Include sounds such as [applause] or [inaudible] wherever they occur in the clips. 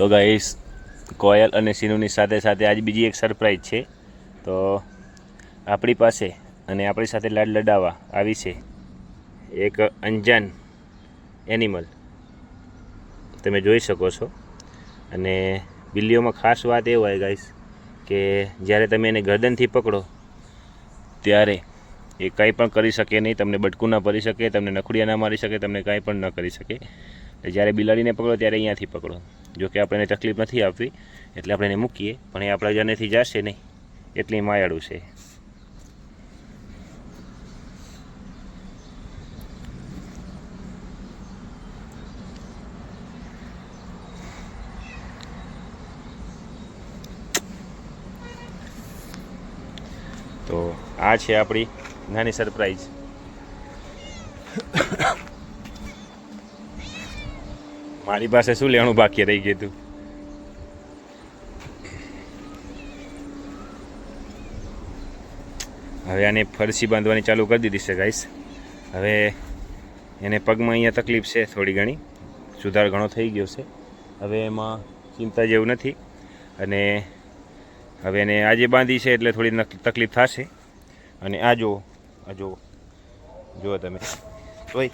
તો ગાઈસ કોયલ અને સિનુની સાથે સાથે આજ બીજી એક સરપ્રાઈઝ છે. તો આપણી પાસે અને આપણી સાથે લાડ લડાવવા આવી છે એક અંજાન એનિમલ તમે જોઈ શકો છો. અને બિલ્લીઓમાં ખાસ વાત એ હોય ગાઈસ કે જ્યારે તમે એને ગરદનથી પકડો, ત્યારે એ કંઈ પણ કરી શકે નહીં. તમને બટકું ના ભરી શકે, તમને નખુડિયા ના મારી શકે, તમને કાંઈ પણ ન કરી શકે. જ્યારે બિલાડીને પકડો ત્યારે અહીંયાથી પકડો. જો કે આપણે તકલીફ નથી આપવી એટલે આપણે એને મૂકીએ, પણ એ આપણા જનેથી જશે નહીં. એટલી માયાળું છે. તો આ છે આપણી નાની સરપ્રાઈઝ. મારી પાસે શું લેવાનું બાકી રહી ગયું હતું હવે આને ફરસી બાંધવાની ચાલુ કરી દીધી છે ગાઈસ હવે એને પગમાં અહીંયા તકલીફ છે થોડી ઘણી. સુધાર ઘણો થઈ ગયો છે. હવે એમાં ચિંતા જેવું નથી. અને હવે એને આજે બાંધી છે એટલે થોડી તકલીફ થશે. અને આ જુઓ આ જુઓ. જુઓ તમે. ઓય.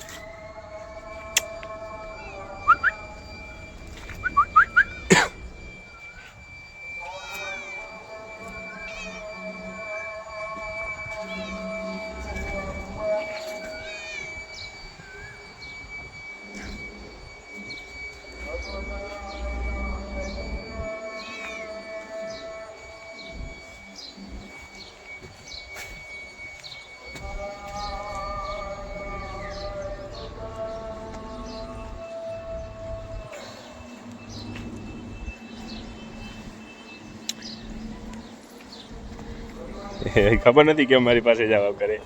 [laughs] ખબર નથી કે મારી પાસે જવાબ કરે.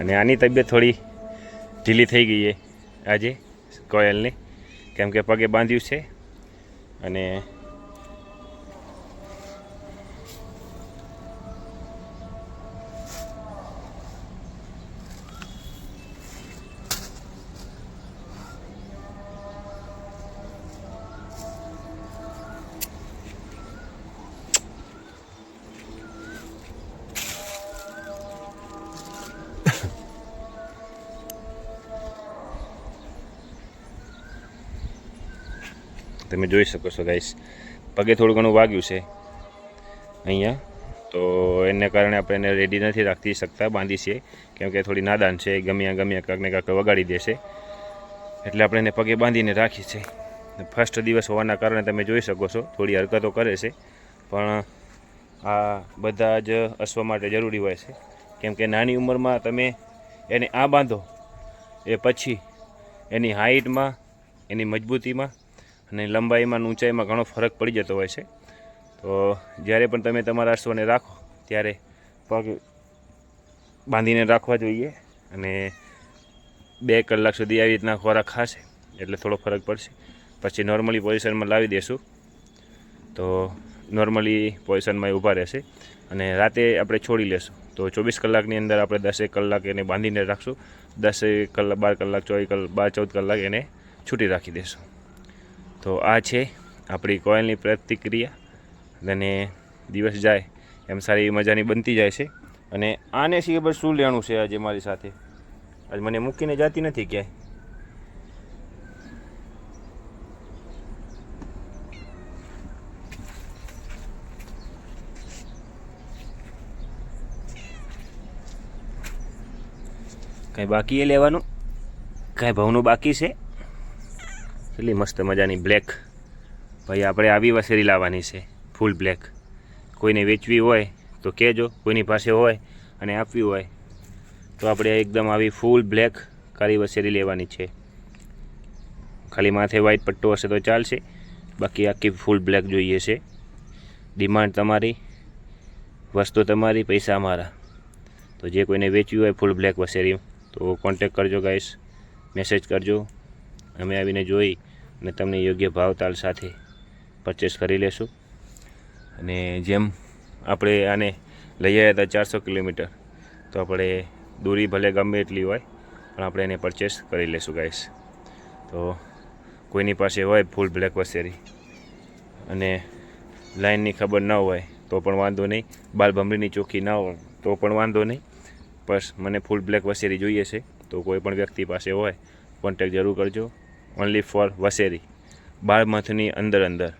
અને આની તબિયત થોડી ઢીલી થઈ ગઈ છે આજે, કોયલની. કેમ કે પગે બાંધ્યું છે. અને તમે જોઈ શકો છો ગાઈસ પગે થોડું ઘણું વાગ્યું છે અહીંયા, તો એને કારણે આપણે એને રેડી નથી રાખતી શકતા, બાંધી છીએ કેમ કે થોડી નાદાન છે, ગમ્યા ગમ્યા કાંક ને કાંક વગાડી દેશે. એટલે આપણે એને પગે બાંધીને રાખી છે. ફર્સ્ટ દિવસ હોવાના કારણે તમે જોઈ શકો છો, થોડી હરકતો કરે છે. પણ આ બધા જ અશ્વ માટે જરૂરી હોય છે. કેમ કે નાની ઉંમરમાં તમે એને આ બાંધો, એ પછી એની હાઇટમાં એની મજબૂતીમાં અને લંબાઈમાં ઊંચાઈમાં ઘણો ફરક પડી જતો હોય છે. તો જ્યારે પણ તમે તમારા સ્વને રાખો, ત્યારે પગ બાંધીને રાખવા જોઈએ અને બે કલાક સુધી આવી રીતના ખોરાક ખાશે, એટલે થોડો ફરક પડશે. પછી નોર્મલી પોઝિશનમાં લાવી દેશું. તો નોર્મલી પોઝિશનમાં એ ઊભા રહેશે અને રાતે આપણે છોડી લેશું. તો ચોવીસ કલાકની અંદર આપણે દસેક કલાક એને બાંધીને રાખશું. દસેક કલાક, બાર કલાક, ચોવીસ કલાક, બાર, ચૌદ કલાક એને છૂટી રાખી દઈશું તો આ છે આપણી કોયલની પ્રતિક્રિયા. અને દિવસ જાય એમ સારી મજાની બનતી જાય છે. અને આને સિવાય શું લેણું છે આજે મારી સાથે? આજ મને મૂકીને જાતી નથી ક્યાંય. કાંઈ બાકી એ લેવાનું? કાંઈ ભાવનું બાકી છે? કેટલી મસ્ત મજાની બ્લેક ભાઈ, આપણે આવી વસેરી લાવવાની છે ફૂલ બ્લેક કોઈને વેચવી હોય તો કહેજો, કોઈની પાસે હોય અને આપવી હોય તો આપણે એકદમ આવી ફૂલ બ્લેક કાળી વસેરી લેવાની છે. ખાલી માથે વ્હાઈટ પટ્ટો હશે તો ચાલશે, બાકી આખી ફૂલ બ્લેક જોઈએ છે. ડિમાન્ડ તમારી, વસ્તુ તમારી, પૈસા અમારા. તો જે કોઈને વેચવી હોય ફૂલ બ્લેક વસેરી, તો કોન્ટેક કરજો ગાઈસ મેસેજ કરજો. અમે આવીને જોઈ અને તમને યોગ્ય ભાવતાલ સાથે પરચેસ કરી લેશું. અને જેમ આપણે આને લઈ આવ્યા હતા ચારસો કિલોમીટર, તો આપણે દૂરી ભલે ગમે એટલી હોય, પણ આપણે એને પરચેસ કરી લેશું ગાઈસ તો કોઈની પાસે હોય ફૂલ બ્લેક વસેરી અને લાઇનની ખબર ન હોય, તો પણ વાંધો નહીં. બાલભમરીની ચોખ્ખી ના હોય, તો પણ વાંધો નહીં. બસ, મને ફૂલ બ્લેક વસેરી જોઈએ છે, તો કોઈ પણ વ્યક્તિ પાસે હોય કોન્ટેક જરૂર કરજો. ઓનલી ફોર વસેરી બાર મંથની અંદર અંદર.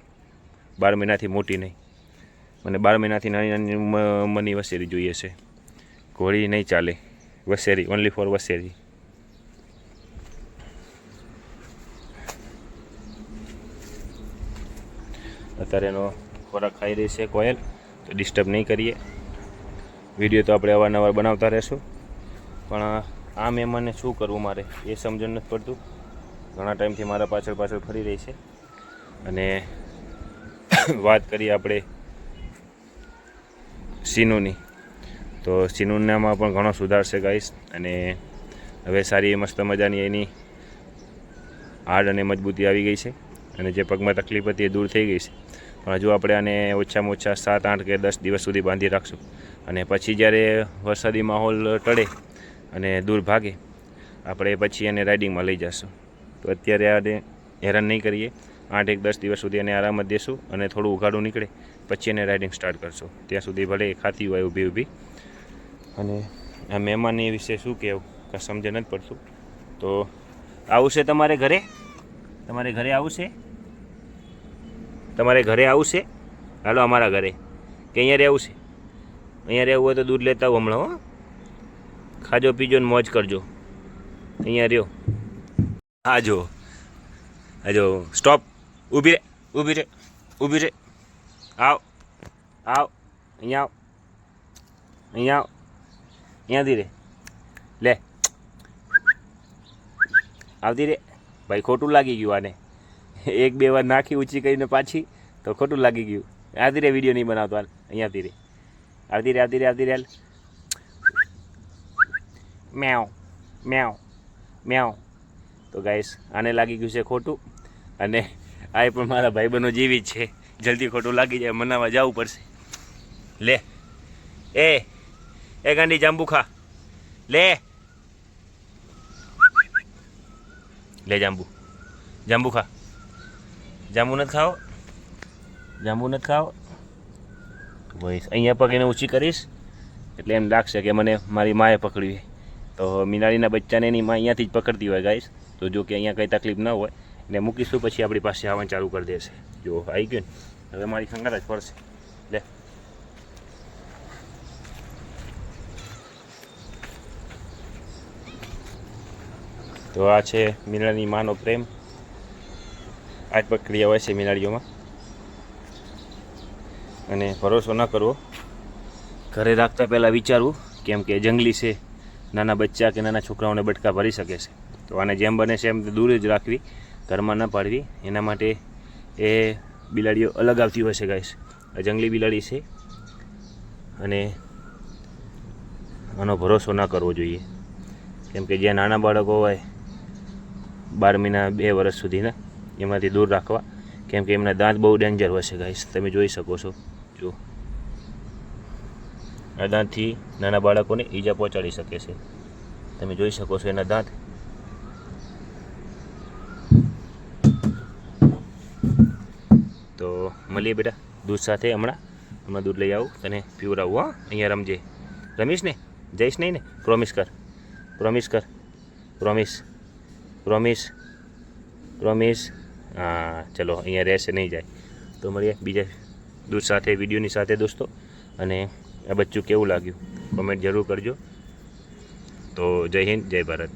બાર મહિનાથી મોટી નહીં. મને બાર મહિનાથી નાની નાની ઉંમ- ઉંમરની વસેરી જોઈએ છે. ઘોડી નહીં ચાલે. વસેરી ઓનલી ફોર વસેરી અત્યારે એનો ખોરાક ખાઈ રહી છે કોયલ, તો ડિસ્ટર્બ નહીં કરીએ. વીડિયો તો આપણે અવારનવાર બનાવતા રહેશું. પણ આ મહેમાનને શું કરવું મારે? એ સમજણ નથી પડતું. ઘણા ટાઈમથી મારા પાછળ પાછળ ફરી રહી છે. અને [coughs] વાત કરીએ આપણે સિનુની. તો સિનુનામાં પણ ઘણો સુધાર છે ગાઈસ અને હવે સારી મસ્ત મજાની એની હાડ અને મજબૂતી આવી ગઈ છે. અને જે પગમાં તકલીફ હતી એ દૂર થઈ ગઈ છે. પણ હજુ આપણે આને ઓછામાં ઓછા સાત, આઠ કે દસ દિવસ સુધી બાંધી રાખશું. અને પછી જ્યારે વરસાદી માહોલ ટળે અને દૂર ભાગે, આપણે પછી એને રાઇડિંગમાં લઈ જશું. તો અત્યારે આને હેરાન નહીં કરીએ. આઠ એક દસ દિવસ સુધી એને આરામ જ દેશું અને થોડું ઉઘાડું નીકળે, પછી એને રાઇડિંગ સ્ટાર્ટ કરશું. ત્યાં સુધી ભલે એ ખાતી હોય ઊભી ઊભી. અને આ મહેમાન એ વિશે શું કહેવું? કાંઈ સમજ નથી પડતું. તો આવું છે તમારે ઘરે? તમારે ઘરે આવું છે તમારે ઘરે આવું છે હાલો, અમારા ઘરે. કે અહીંયા રહેવું છે? અહીંયા રહેવું હોય તો દૂધ લેતા આવો હમણાં, હો. ખાજો, પીજો ને મોજ કરજો. અહીંયા રહ્યો. હા જો જો સ્ટોપ ઊભી રે ઊભી રે ઊભી રે. આવ આવ, અહીંયા આવ અહીંયા આવ. અહીંયાથી રે લે. આવતી રે. ભાઈ, ખોટું લાગી ગયું આને. એક, બે વાર નાખી ઊંચી કરીને પાછી, તો ખોટું લાગી ગયું. આવતી રે વીડિયો નહીં બનાવતો હાલ. અહીંયાથી રે આવતી રે આવતી રે આવતી રે હાલ. મેવ મેવ મેવ. તો ગાઈસ આને લાગી ગયું છે ખોટું. અને આ પણ મારા ભાઈબંધો જેવી જ છે. જલ્દી ખોટું લાગી જાય મનાવવા જવું પડશે. લે. એ એ ગાંડી જાંબુ ખા લે. લે જાંબુ. જાંબુ ખા જાંબુ નથી ખાઓ જાંબુ નથી ખાઓ ભાઈ અહીંયા પકડીને ઊંચી કરીશ. એટલે એમ લાગશે કે મને મારી માએ પકડવી તો મીનાળીના બચ્ચાને એની માં અહીંયાથી જ પકડતી હોય ગાઈશ તો જો કે અહીંયા કંઈ તકલીફ ન હોય એટલે મૂકીશું, પછી આપણી પાસે આવવાનું ચાલુ કરી દેશે. જો આવી ગયું ને, હવે મારી ખંગાર જ પડશે. લે. તો આ છે મીનાળીની માનો પ્રેમ. આ જ પ્રક્રિયા હોય છે મીનાળીઓમાં અને ભરોસો ન કરવો. ઘરે રાખતા પહેલાં વિચારવું, કેમ કે જંગલી છે, નાના બચ્ચા કે નાના છોકરાઓને બટકા ભરી શકે છે. તો આને જેમ બને છે એમ દૂર જ રાખવી, ઘરમાં ન પાડવી. એના માટે એ બિલાડીઓ અલગ આવતી હોય છે ગાઈશ આ જંગલી બિલાડી છે. અને આનો ભરોસો ન કરવો જોઈએ. કેમ કે જ્યાં નાના બાળકો હોય, બાર મહિના, બે વર્ષ સુધીના, એમાંથી દૂર રાખવા. કેમ કે એમના દાંત બહુ ડેન્જર હોય છે ગાઈસ તમે જોઈ શકો છો. જો આ દાંતથી નાના બાળકોને ઈજા પહોંચાડી શકે છે. તમે જોઈ શકો છો એના દાંત તો મળીએ બેટા. દૂધ સાથે હમણાં. હમણાં દૂધ લઈ આવું તને પીવડાવું, હા? અહીંયા રમજે. રમીશ ને? જઈશ નહીં ને? પ્રોમિસ કર. પ્રોમિસ કર. પ્રોમિસ પ્રોમિસ પ્રોમિસ હા, ચલો, અહીંયા રહેશે, નહીં જાય. તો મળીએ બીજા દૂધ સાથે, વિડીયોની સાથે દોસ્તો. અને આ બચ્ચું કેવું લાગ્યું? કોમેન્ટ જરૂર કરજો. તો જય હિન્દ, જય ભારત.